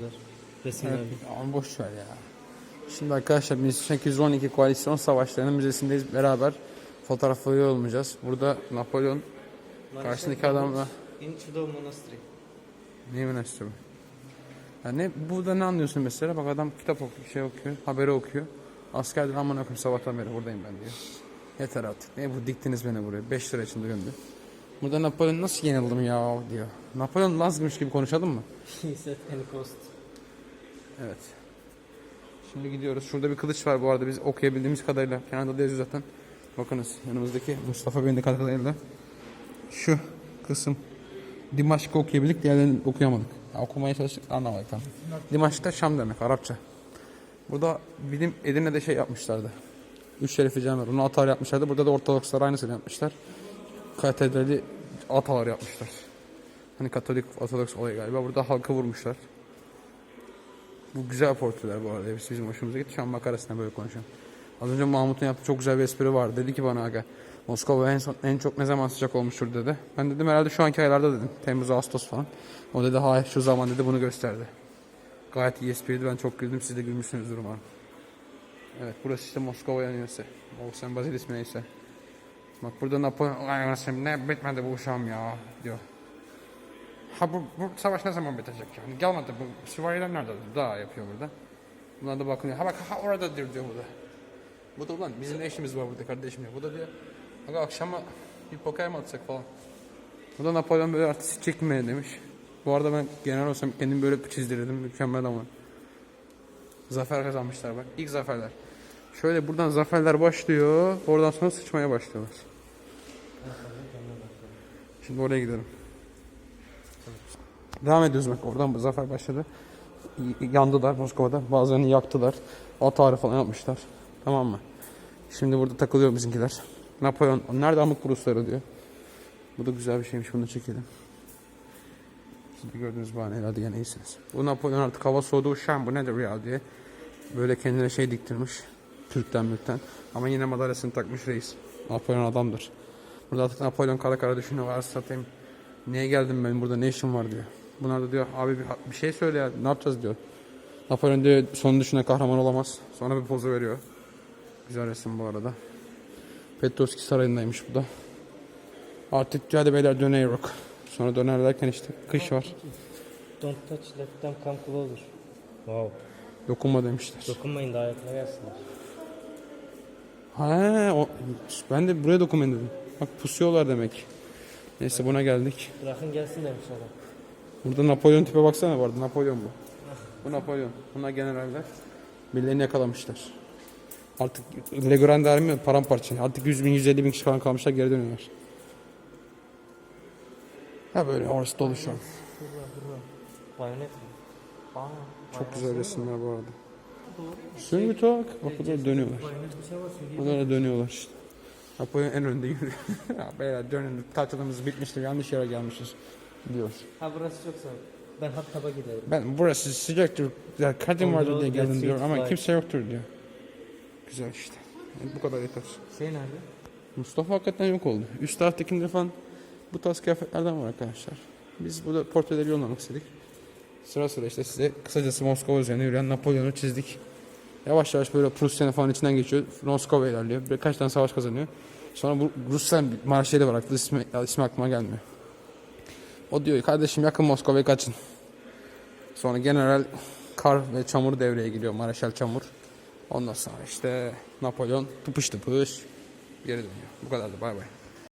yazılar. Resimler. Evet, ama boş ver ya. Şimdi arkadaşlar 1812 Koalisyon Savaşları'nın müzesindeyiz beraber fotoğrafları olmayacağız. Burada Napolyon karşısındaki adamla In Chudov Monastery. ne münasebe. Yani ne, burada ne anlıyorsun mesela? Bak adam kitap okuyor, şey okuyor, haberi okuyor. Askerdir aman okuyayım sabahtan beri buradayım ben diyor. Yeter artık. Ne bu diktiniz beni buraya. 5 lira için diyor. Burada Napolyon nasıl yenildim ya diyor. Napolyon Laz'mış gibi konuşalım mı? Said any cost. Evet. Şimdi gidiyoruz. Şurada bir kılıç var bu arada biz okuyabildiğimiz kadarıyla. Kenarda da yazıyor zaten. Bakınız yanımızdaki Mustafa Bey'in de kadarıyla. Şu kısım Dimaşk'ı okuyabildik, diğerlerini okuyamadık. Ya, okumaya çalıştık, anlamadık tam. Dimaşk da Şam demek, Arapça. Burada bilim Edirne'de şey yapmışlardı. Üç şerifi cami var. Onu atar yapmışlardı. Burada da Ortodokslar aynısını yapmışlar. Katedrali atalar yapmışlar. Hani Katolik Ortodoks olayı galiba. Burada halkı vurmuşlar. Bu güzel portreler bu arada. Hepsi bizim hoşumuza gitti. Şu an makarasına böyle konuşuyorum. Az önce Mahmut'un yaptığı çok güzel bir espri vardı. Dedi ki bana aga Moskova en, son, en çok ne zaman sıcak olmuştur dedi. Ben dedim herhalde şu anki aylarda dedim. Temmuz, Ağustos falan. O dedi hayır şu zaman dedi bunu gösterdi. Gayet iyi espriydi. Ben çok güldüm. Siz de gülmüşsünüzdür umarım. Evet burası işte Moskova yanıyorsa. Olsen Bazil ismi neyse. Bak burada Napolyon anasını ne bitmedi bu uşağım ya diyor. Ha bu, bu savaş ne zaman bitecek yani? Gelmedi bu süvariler nerede? Daha yapıyor burada. Bunlar da bakıyor. Ha bak ha oradadır diyor bu da. Bu da ulan bizim ne işimiz var burada kardeşim ya. Bu da diyor. Aga akşama bir poker mi atsak falan. Bu da Napolyon böyle artist çekmeye demiş. Bu arada ben genel olsam kendimi böyle çizdirirdim. Mükemmel ama. Zafer kazanmışlar bak. İlk zaferler. Şöyle buradan zaferler başlıyor. Oradan sonra sıçmaya başlıyorlar. Şimdi oraya gidelim. Devam ediyoruz bak oradan zafer başladı. Yandılar Moskova'da. Bazılarını yaktılar. At ağrı falan yapmışlar. Tamam mı? Şimdi burada takılıyor bizimkiler. Napolyon nerede amık Rusları diyor. Bu da güzel bir şeymiş bunu çekelim. Siz de bahane hadi gene iyisiniz. Bu Napolyon artık hava soğudu uşağım bu nedir ya diye. Böyle kendine şey diktirmiş. Türk'ten mülkten. Ama yine madalyasını takmış reis. Napolyon adamdır. Burada artık Napolyon kara kara düşünüyor. Var satayım. Niye geldim ben burada ne işim var diyor. Bunlar da diyor abi bir, bir şey söyle ya ne yapacağız diyor. Napolyon diyor son düşüne kahraman olamaz. Sonra bir pozu veriyor. Güzel resim bu arada. Petrovski Sarayı'ndaymış bu da. Artık hadi beyler dönüyoruz. Sonra döner derken işte kış var. Don't touch let them come closer. Wow. Dokunma demişler. Dokunmayın daha yakına gelsinler. Ha, o, ben de buraya dokunmayın dedim. Bak pusuyorlar demek. Neyse buna geldik. Bırakın gelsin demiş adam. Burada Napolyon tipe baksana vardı. Napolyon bu. Bu Napolyon. Bunlar generaller. Birilerini yakalamışlar. Artık Le Grand Army paramparça. Artık 100 bin 150 bin kişi falan kalmışlar geri dönüyorlar. Ha böyle orası dolu şu an. Bayonet Çok güzel resimler bu arada. Süngü tak. Bak dönüyorlar. bayonet bir şey çünkü. Burada da dönüyorlar işte. Napolyon en önde yürüyor. beyler dönün. Tatilimiz bitmiştir. Yanlış yere gelmişiz. Diyor. Ha burası çok soğuk. Ben Hattab'a giderim. Ben burası sıcaktır. Ya kadim vardır diye geldim diyor ama kimse yoktur diyor. Güzel işte. Yani bu kadar yeter. Şey nerede? Mustafa hakikaten yok oldu. Üst taraftakinde falan bu tarz kıyafetlerden var arkadaşlar. Biz burada portreleri yollamak istedik. Sıra sıra işte size kısacası Moskova üzerine yürüyen Napolyon'u çizdik. Yavaş yavaş böyle Prusya'nın falan içinden geçiyor. Moskova ilerliyor. Birkaç tane savaş kazanıyor. Sonra bu Ruslan marşıyla bıraktı. İsmi, ismi aklıma gelmiyor. O diyor kardeşim yakın Moskova'ya kaçın. Sonra general kar ve çamur devreye giriyor. Mareşal çamur. Ondan sonra işte Napolyon tıpış tıpış geri dönüyor. Bu kadardı bay bay.